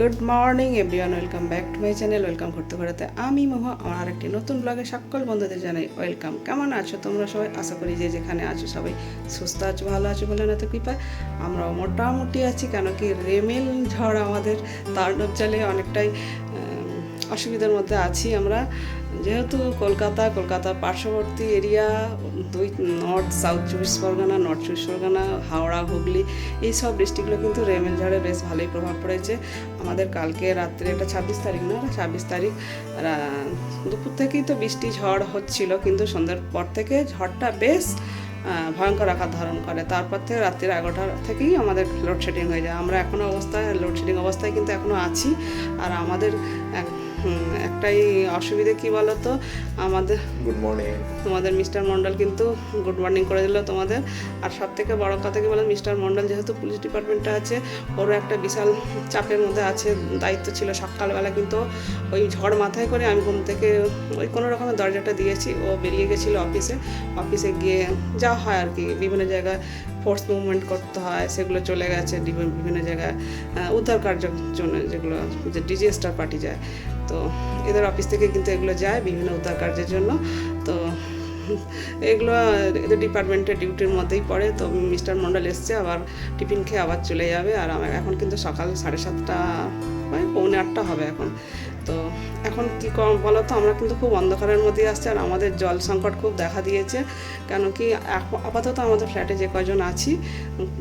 Good morning, everyone, welcome back to my channel, welcome করতে করতে আমি মোহ আমার আরেকটি নতুন ব্লগে সকল বন্ধুদের জানাই ওয়েলকাম। কেমন আছো তোমরা সবাই? আশা করি যে যেখানে আছো সবাই সুস্থ আছো, ভালো আছো বলে না তো কৃপা আমরাও মোটামুটি আছি, কেন কি রেমেল ঝড় আমাদের তাণ্ডব চালে অনেকটাই অসুবিধার মধ্যে আছি আমরা। যেহেতু কলকাতা, কলকাতার পার্শ্ববর্তী এরিয়া দুই নর্থ, সাউথ চব্বিশ পরগনা, নর্থ চব্বিশ পরগনা, হাওড়া, হুগলি, এই সব ডিস্ট্রিক্টগুলো কিন্তু রেমেল ঝড়ে বেশ ভালোই প্রভাব পড়েছে। আমাদের কালকে রাত্রে এটা ছাব্বিশ তারিখ না, ছাব্বিশ তারিখ দুপুর থেকেই তো বৃষ্টি ঝড় হচ্ছিল, কিন্তু সন্ধ্যার পর থেকে ঝড়টা বেশ ভয়ঙ্কর আকার ধারণ করে। তারপর থেকে রাত্রির এগারোটা থেকেই আমাদের লোডশেডিং হয়ে যায়। আমরা এখনও অবস্থায় লোডশেডিং অবস্থায় কিন্তু এখনও আছি। আর আমাদের একটাই অসুবিধে কি বলো তো আমাদের গুড মর্নিং তোমাদের মিস্টার মন্ডল কিন্তু গুড মর্নিং করে দিল তোমাদের। আর সব থেকে বড় কথা কি বলো মিস্টার মন্ডল যেহেতু পুলিশ ডিপার্টমেন্টে আছে ওরও একটা বিশাল চাপের মধ্যে আছে দায়িত্ব ছিল সকালবেলা কিন্তু ওই ঝড় মাথায় করে আমি ঘুম থেকে ওই কোনো রকমের দরজাটা দিয়েছি ও বেরিয়ে গেছিল অফিসে অফিসে গিয়ে যা হয় আর কি বিভিন্ন জায়গায় ফোর্স মুভমেন্ট করতে হয়, সেগুলো চলে গেছে বিভিন্ন জায়গায় উদ্ধার কার্যের জন্য যেগুলো যে ডিজিএস্টার পার্টি যায়। তো এদের অফিস থেকে কিন্তু এগুলো যায় বিভিন্ন উদ্ধার কার্যের জন্য। তো এগুলো এদের ডিপার্টমেন্টের ডিউটির মধ্যেই পড়ে। তো মিস্টার মন্ডল এসছে, আবার টিফিন খেয়ে আবার চলে যাবে। আর আমার এখন কিন্তু সকাল সাড়ে সাতটা মানে পৌনে আটটা হবে এখন। তো এখন কি বলো তো? আমরা কিন্তু খুব অন্ধকারের মধ্যে আসছি আর আমাদের জল সংকট খুব দেখা দিয়েছে। কেন কি আপাতত আমাদের ফ্ল্যাটে যে কজন আছি,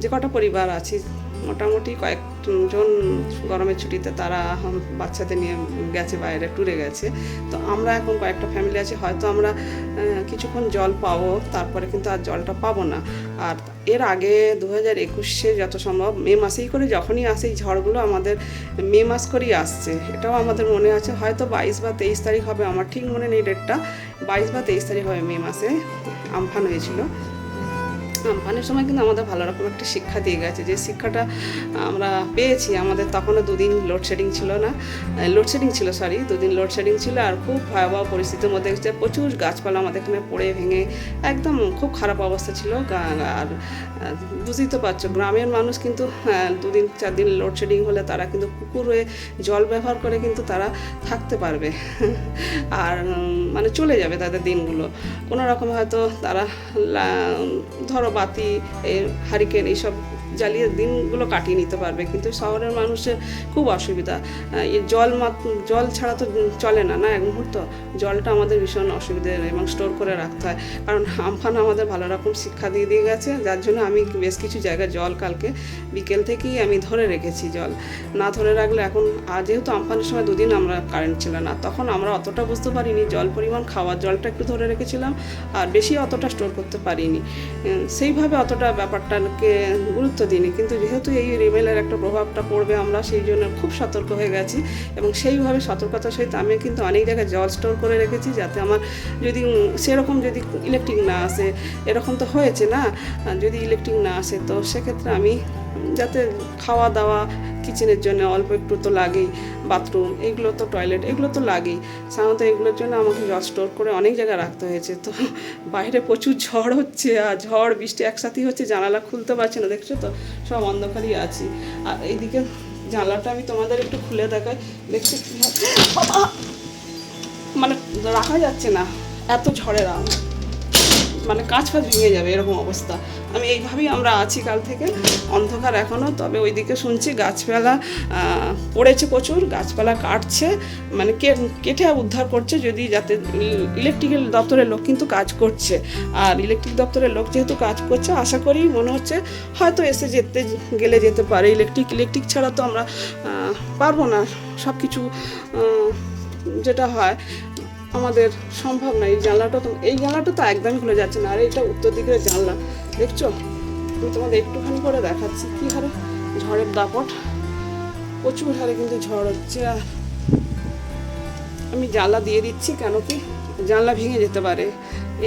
যে কটা পরিবার আছি মোটামুটি কয়েকজন গরমের ছুটিতে তারা বাচ্চাদের নিয়ে গেছে, বাইরে ট্যুরে গেছে। তো আমরা এখন কয়েকটা ফ্যামিলি আছে, হয়তো আমরা কিছুক্ষণ জল পাবো, তারপরে কিন্তু আর জলটা পাবো না। আর এর আগে দু হাজার একুশে যত সম্ভব, মে মাসেই করে যখনই আসে, এই ঝড়গুলো আমাদের মে মাস করেই আসছে। এটাও আমাদের মনে আছে, হয়তো বাইশ বা তেইশ তারিখ হবে, আমার ঠিক মনে নেই ডেটটা বাইশ বা তেইশ তারিখ হবে মে মাসে, আমফান হয়েছিল। আমফানের সময় কিন্তু আমাদের ভালো রকম একটা শিক্ষা দিয়ে গেছে। যে শিক্ষাটা আমরা পেয়েছি আমাদের তখনও দুদিন লোডশেডিং ছিল না। লোডশেডিং ছিল সরি দুদিন লোডশেডিং ছিল আর খুব ভয়াবহ পরিস্থিতির মধ্যে এসেছে প্রচুর গাছপালা আমাদের এখানে পড়ে ভেঙে একদম খুব খারাপ অবস্থা ছিল। আর বুঝতেই তো পারছ গ্রামের মানুষ কিন্তু হ্যাঁ, দুদিন চার দিন লোডশেডিং হলে তারা কিন্তু পুকুরে জল ব্যবহার করে কিন্তু তারা থাকতে পারবে। আর মানে চলে যাবে তাদের দিনগুলো। কোনো রকম হয়তো তারা ধরো বাতি হারিকেন এইসব জ্বালিয়ে দিনগুলো কাটিয়ে নিতে পারবে। কিন্তু শহরের মানুষের খুব অসুবিধা। জল জল ছাড়া তো চলে না না এক মুহূর্ত? জলটা আমাদের ভীষণ অসুবিধে এবং স্টোর করে রাখতে হয়। কারণ আমফান আমাদের ভালো রকম শিক্ষা দিয়ে দিয়ে গেছে। যার জন্য আমি বেশ কিছু জায়গায় জল কালকে বিকেল থেকেই আমি ধরে রেখেছি জল। না ধরে রাখলে এখন, আর যেহেতু আমফানের সময় দুদিন আমরা কারেন্ট ছিল না, তখন আমরা অতটা বুঝতে পারিনি জল পরিমাণ, খাওয়ার জলটা একটু ধরে রেখেছিলাম। আর বেশি অতটা স্টোর করতে পারিনি। সেইভাবে অতটা ব্যাপারটাকে গুরুত্ব দিইনি কিন্তু যেহেতু এই রিমেলের একটা প্রভাবটা পড়বে, আমরা সেই জন্য খুব সতর্ক হয়ে গেছি। এবং সেইভাবে সতর্কতার সহিত আমি কিন্তু অনেক জায়গায় জল স্টোর করে রেখেছি যাতে আমার যদি সেরকম যদি ইলেকট্রিক না আসে, এরকম তো হয়েছে না, যদি ইলেকট্রিক না আসে, তো সেক্ষেত্রে আমি যাতে খাওয়া দাওয়া কিচেনের জন্য অল্প একটু তো লাগেই বাথরুম এগুলো তো টয়লেট এগুলো তো লাগেই। সাধারণত এগুলোর জন্য আমাকে জল স্টোর করে অনেক জায়গায় রাখতে হয়েছে। তো বাইরে প্রচুর ঝড় হচ্ছে আর ঝড়, বৃষ্টি একসাথেই হচ্ছে, জানালা খুলতে পারছে না, দেখছ তো? সব অন্ধকারই আছি। আর এইদিকে জানলাটা আমি তোমাদের একটু খুলে দেখাই। দেখছি মানে রাখা যাচ্ছে না। এত ঝড়ের আওয়াজ মানে কাঁচ ফাঁচ ভেঙে যাবে, এরকম অবস্থা। আমি এইভাবেই আমরা আছি কাল থেকে। অন্ধকার এখনও তবে ওইদিকে শুনছি গাছপালা পড়েছে প্রচুর, গাছপালা কাটছে। মানে কেটে উদ্ধার করছে যদি যাতে ইলেকট্রিক্যাল দপ্তরের লোক কিন্তু কাজ করছে। আর ইলেকট্রিক দপ্তরের লোক যেহেতু কাজ করছে, আশা করি মনে হচ্ছে হয়তো এসে যেতে, গেলে যেতে পারে। ইলেকট্রিক ইলেকট্রিক ছাড়া তো আমরা পারব না। সব কিছু যেটা হয়। আমাদের সম্ভব না, এই জানলাটা তো এই জানলাটা তো একদমই খুলে যাচ্ছে না, আর এটা উত্তর দিকের জানলা। দেখছ? আমি তোমাদের একটুখানি করে দেখাচ্ছি কি হারে ঝড়ের দাপট, প্রচুর হারে কিন্তু ঝড় হচ্ছে। আর আমি জানলা দিয়ে দিচ্ছি কেন কি? জানলা ভেঙে যেতে পারে।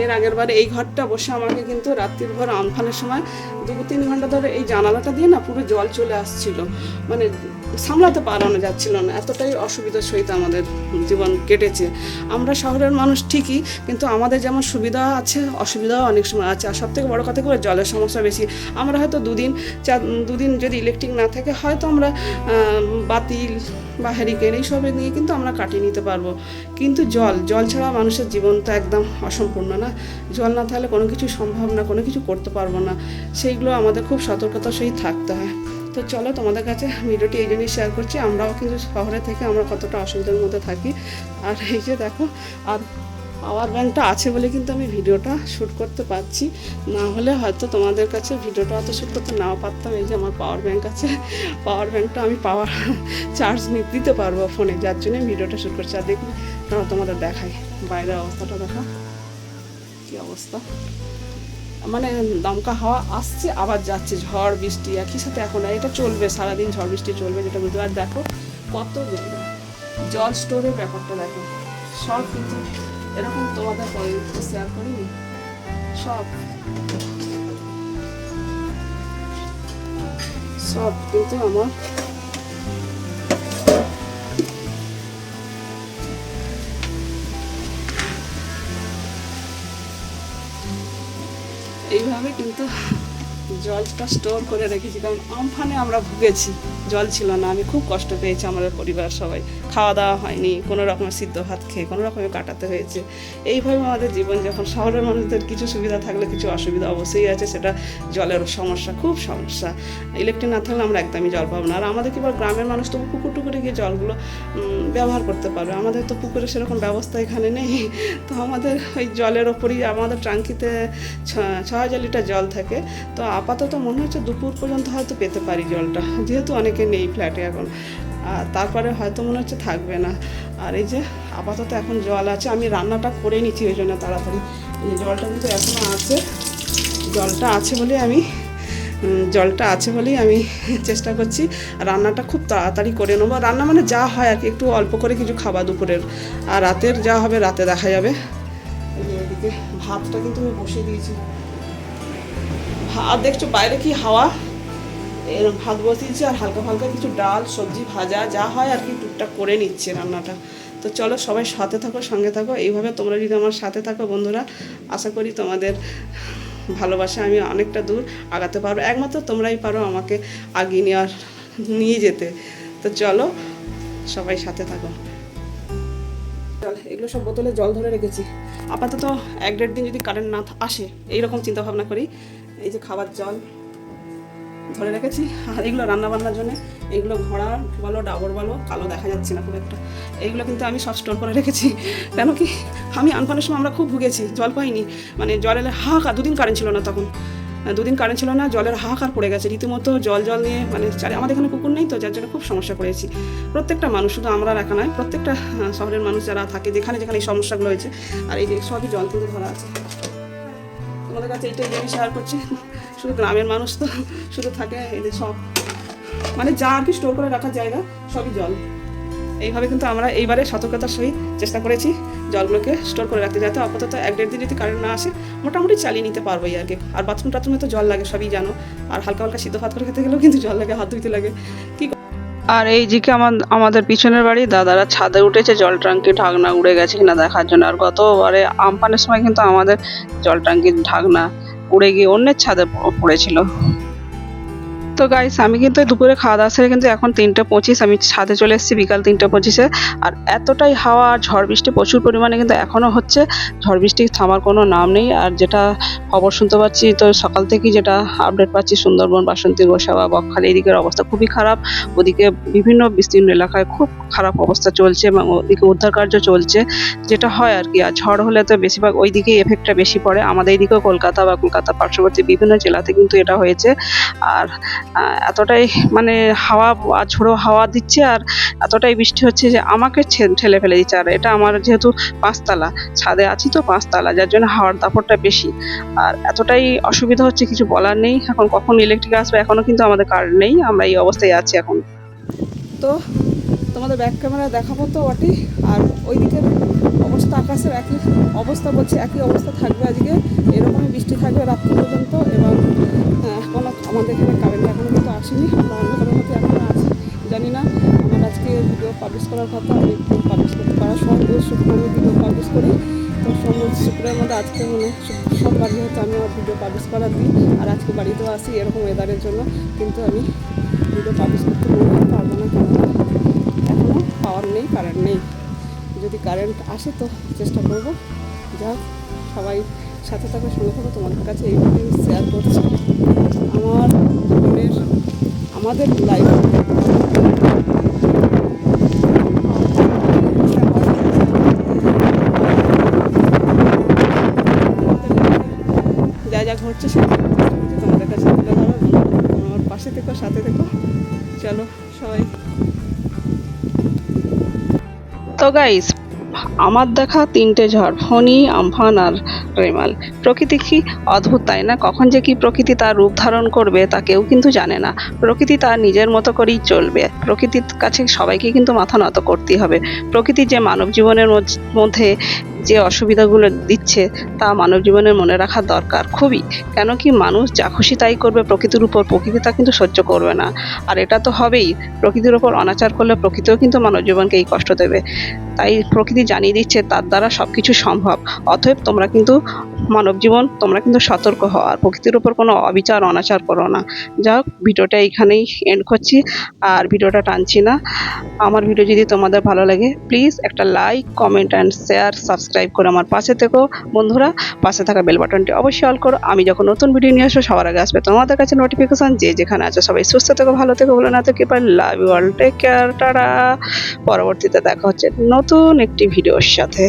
এর আগের বারে এই ঘরটা বসে আমাকে কিন্তু রাত্রির ভর আমফানের সময় দু তিন ঘণ্টা ধরে এই জানালাটা দিয়ে না পুরো জল চলে আসছিল। মানে সামলাতে পারানো যাচ্ছিল না। এতটাই অসুবিধার সহিত আমাদের জীবন কেটেছে। আমরা শহরের মানুষ ঠিকই, কিন্তু আমাদের যেমন সুবিধা আছে, অসুবিধাও অনেক সময় আছে। আর সবথেকে বড় কথা করে জলের সমস্যা বেশি। আমরা হয়তো দুদিন, চার, দুদিন যদি ইলেকট্রিক না থাকে, হয়তো আমরা বাতিল বা হ্যারিকেন এইসবে নিয়ে কিন্তু আমরা কাটিয়ে নিতে পারব। কিন্তু জল জল ছাড়া মানুষের জীবন তো একদম অসম্পূর্ণ না। জল না থাকলে কোনো কিছু সম্ভব না, কোনো কিছু করতে পারব না। সেইগুলো আমাদের খুব সতর্কতার সহিত থাকতে হয়। তো চলো তোমাদের কাছে ভিডিওটি এই জন্যই শেয়ার করছি। আমরাও কিন্তু শহরে থেকে আমরা কতটা অসুবিধার মধ্যে থাকি। আর এই যে দেখো, আর পাওয়ার ব্যাংকটা আছে বলে কিন্তু আমি ভিডিওটা শ্যুট করতে পারছি। না হলে হয়তো তোমাদের কাছে ভিডিওটা অত শ্যুট করতে নাও পারতাম। এই যে আমার পাওয়ার ব্যাংক আছে, পাওয়ার ব্যাংকটা আমি পাওয়ার চার্জ দিতে পারব ফোনে, যার জন্য ভিডিওটা শ্যুট করছি। আর দেখি দাঁড়াও তোমাদের দেখাই। বাইরের অবস্থাটা দেখা। কী অবস্থা? মানে দমকা হাওয়া আসছে, আবার যাচ্ছে। ঝড়, বৃষ্টি একই সাথে এখন। এটা চলবে, সারাদিন ঝড়, বৃষ্টি চলবে যেটা বুঝতে আর দেখো, কত জল। স্টোরের ব্যাপারটা দেখো। সব কিন্তু এরকম তোমাদের শেয়ার করিনি। সব। সব কিন্তু আমার। এইভাবে কিন্তু জলটা স্টোর করে রেখেছি, কারণ আমফানে আমরা ভুগেছি। জল ছিল না। আমি খুব কষ্ট পেয়েছি আমাদের পরিবার সবাই। খাওয়া দাওয়া হয়নি, কোনো রকমের সিদ্ধ ভাত খেয়ে, কোনো রকমের কাটাতে হয়েছে। এইভাবে আমাদের জীবন যখন শহরের মানুষদের কিছু সুবিধা থাকলে কিছু অসুবিধা অবশ্যই আছে, সেটা জলের সমস্যা, খুব সমস্যা। ইলেকট্রিক না থাকলে আমরা একদমই জল পাবো না। আর আমাদের কি গ্রামের মানুষ তো পুকুর টুকুরে গিয়ে জলগুলো ব্যবহার করতে পারবে। আমাদের তো পুকুরে সেরকম ব্যবস্থা এখানে নেই। তো আমাদের ওই জলের ওপরই, আমাদের ট্যাঙ্কিতে ছ- ছ হাজার লিটার জল থাকে। তো আপাতত মনে হচ্ছে দুপুর পর্যন্ত হয়তো পেতে পারি জলটা। যেহেতু অনেকে নেই ফ্ল্যাটে এখন। আর তারপরে হয়তো মনে হচ্ছে থাকবে না। আর এই যে আপাতত এখন জল আছে, আমি রান্নাটা করে নিচ্ছি ওই জন্য তাড়াতাড়ি। জলটা কিন্তু এখনও আছে। জলটা আছে বলে আমি জলটা আছে বলেই আমি চেষ্টা করছি। রান্নাটা খুব তাড়াতাড়ি করে নেব। রান্না মানে যা হয় আর কি, একটু অল্প করে কিছু খাওয়া দুপুরের। আর রাতের যা হবে রাতে দেখা যাবে। এদিকে ভাতটা কিন্তু আমি বসিয়ে দিয়েছি। ভাত দেখছ বাইরে কি হাওয়া? এর ভাত বসিয়েছি আর হালকা হালকা কিছু ডাল, সবজি, ভাজা, যা হয় আর কি টুকটাক করে নিচ্ছে রান্নাটা। তো চলো সবাই সাথে থাকো, সঙ্গে থাকো। এইভাবে তোমরা যদি আমার সাথে থাকো বন্ধুরা, আশা করি তোমাদের ভালোবাসা আমি অনেকটা দূর আগাতে পারব। একমাত্র তোমরাই পারো আমাকে আগিয়ে নেওয়ার, নিয়ে যেতে। তো চলো সবাই সাথে থাকো। এগুলো সব বোতলে জল ধরে রেখেছি। আপাতত এক দেড় দিন যদি কারেন্ট না আসে, এইরকম চিন্তা ভাবনা করি। এই যে খাবার জল। ধরে রেখেছি। আর এগুলো রান্না বান্নার জন্য, এগুলো ঘোড়া বলো, ডাবর বলো, কালো দেখা যাচ্ছে না খুব একটা। এইগুলো কিন্তু আমি সব স্টোর করে রেখেছি। কেন কি, আমি আনপানের সময় আমরা খুব ভুগেছি, জল পাইনি। মানে জল এলে হাহাকার, দুদিন কারেন্ট ছিল না তখন। দুদিন কারেন্ট ছিল না, জলের হাহাকার পড়ে গেছে। রীতিমতো জল জল নিয়ে মানে চারি আমাদের এখানে কুকুর নেই তো, যার জন্য খুব সমস্যা করেছি। প্রত্যেকটা মানুষ, শুধু আমরা একা নয়, প্রত্যেকটা শহরের মানুষ যারা থাকে, যেখানে যেখানে এই সমস্যাগুলো হয়েছে, আর এই যে সবই জল কিন্তু ধরা আছে। তোমাদের কাছে এইটাই জিনিস শেয়ার করছি, শুধু গ্রামের মানুষ তো শুধু থাকে, এদের সব। মানে যা আর কি স্টোর করে রাখার জায়গা, সবই জল। এইভাবে কিন্তু আমরা এইবারে সতর্কতার সহিত চেষ্টা করেছি জলগুলোকে স্টোর করে রাখতে, যাতে আপাতত এক দেড় দিন যদি কারেন্ট না আসে, মোটামুটি চালিয়ে নিতে পারব এই কি। আর বাথরুম টাথরুমে তো জল লাগে, সবই জানো। আর হালকা হালকা সিদ্ধ ভাত করে খেতে গেলেও কিন্তু জল লাগে, হাত ধুইতে লাগে। কি আর এই দিকে আমার, আমাদের পিছনের বাড়ি, দাদারা ছাদে উঠেছে, জল ট্যাঙ্কি, ঢাকনা উড়ে গেছে কিনা দেখার জন্য। আর গতবারে আমপানের সময় কিন্তু আমাদের জল ট্যাঙ্কির ঢাকনা উড়ে গিয়ে অন্যের ছাদে পড়েছিল। তো গাইস আমি কিন্তু দুপুরে খাওয়া দাওয়া সেরে কিন্তু এখন তিনটে পঁচিশ, আমি ছাদে চলে এসেছি বিকাল তিনটে পঁচিশে। আর এতটাই হাওয়া আর ঝড় বৃষ্টি প্রচুর পরিমাণে কিন্তু এখনও হচ্ছে। ঝড় বৃষ্টি থামার কোনো নাম নেই। আর যেটা খবর শুনতে পাচ্ছি, তো সকাল থেকেই যেটা আপডেট পাচ্ছি, সুন্দরবন, বাসন্তী, গোসাবা, বকখালি, এদিকের অবস্থা খুবই খারাপ। ওদিকে বিভিন্ন বিস্তীর্ণ এলাকায় খুব খারাপ অবস্থা চলছে এবং ওদিকে উদ্ধার কার্য চলছে। যেটা হয় আর কি, আর ঝড় হলে তো বেশিরভাগ ওই দিকেই এফেক্টটা বেশি পড়ে। আমাদের এদিকেও কলকাতা বা কলকাতা পার্শ্ববর্তী বিভিন্ন জেলাতে কিন্তু এটা হয়েছে। আর এতটাই মানে হাওয়া ঝোড়ো হাওয়া দিচ্ছে আর এতটাই বৃষ্টি হচ্ছে যে আমাকে ঠেলে ফেলে দিচ্ছে। আর এটা আমার যেহেতু পাঁচতলা ছাদে আছি তো পাঁচতলা যার জন্য হাওয়ার দাপটটা বেশি। আর এতটাই অসুবিধা হচ্ছে কিছু বলার নেই। এখন কখন ইলেকট্রিক আসবে এখনও কিন্তু আমাদের কারেন্ট নেই। আমরা এই অবস্থায় আছি এখন। তো তোমাদের ব্যাক ক্যামেরা দেখাবো তো ওটি আর ওই দিকের অবস্থা আকাশের একই অবস্থা বলছে একই অবস্থা থাকবে আজকে। এরকমই বৃষ্টি থাকবে রাত্রি পর্যন্ত। এবং আহ, এখনও আমাদের এখানে কারেন্ট আসেনি আমরা অন্ধকারের মধ্যে এখনও আছি, জানি না। আমার আজকে ভিডিও পাবলিশ করার কথা, আমি পাবলিশ করতে পারার সোম বুধ ভিডিও পাবলিশ করি। তো সোম বুধ শুক্রের মধ্যে আজকে মনে সোমবার যেহেতু আমি আমার ভিডিও পাবলিশ করার দিই আর আজকে বাড়িতেও আসি এরকম ওয়েদারের জন্য। কিন্তু আমি ভিডিও পাবলিশ করতে মনে পারব না কেননা এখনও পাওয়ার নেই কারেন্ট নেই। যদি কারেন্ট আসে তো চেষ্টা করব। যা সবাই সাথে থাকো সঙ্গে থাকো তোমাদের কাছে এইভাবে শেয়ার করছি। আমার জীবনের, আমাদের লাইফ যা যা ঘটছে সব তোমাদের কাছে তুলে ধরো। আমার পাশে থেকো, সাথে থেকো। চলো সবাই। তো গাইস আমার দেখা তিনটে ঝড় ফণি আমফান আর রেমাল। প্রকৃতি কি অদ্ভুত তাই না? কখন যে কি প্রকৃতি তার রূপ ধারণ করবে তা কেউ কিন্তু জানে না। প্রকৃতি তার নিজের মতো করেই চলবে। প্রকৃতির কাছে সবাইকে কিন্তু মাথা নত করতেই হবে। প্রকৃতি যে মানব জীবনের মধ্যে- মধ্যে যে অসুবিধাগুলো দিচ্ছে তা মানব জীবনের মনে রাখা দরকার খুবই। কেন কি মানুষ যা খুশি তাই করবে, প্রকৃতির উপর প্রকৃতি তা কিন্তু সহ্য করবে না। আর এটা তো হবেই, প্রকৃতির উপর অনাচার করলে প্রকৃতিও কিন্তু মানব জীবনকে এই কষ্ট দেবে। তাই প্রকৃতি জানিয়ে দিচ্ছে, তার দ্বারা সব কিছু সম্ভব। অতএব তোমরা কিন্তু মানব জীবন তোমরা কিন্তু সতর্ক হও, আর প্রকৃতির উপর কোনো অবিচার, অনাচার করো না। যা হোক, ভিডিওটা এইখানেই এন্ড করছি, আর ভিডিওটা টানছি না। আমার ভিডিও যদি তোমাদের ভালো লাগে প্লিজ একটা like comment and share subscribe করে আমার পাশে থেকো। বন্ধুরা, পাশে থাকা বেল বাটনটি অবশ্যই অল করো। আমি যখন নতুন ভিডিও নিয়ে আসব, সবার আগে আসবে তোমাদের কাছে নোটিফিকেশান যে যেখানে আছে। সবাই সুস্থ থেকো, ভালো থেকো, বলে না তো কি love you all take care tata. পরবর্তীতে দেখা হচ্ছে নতুন একটি ভিডিওর সাথে।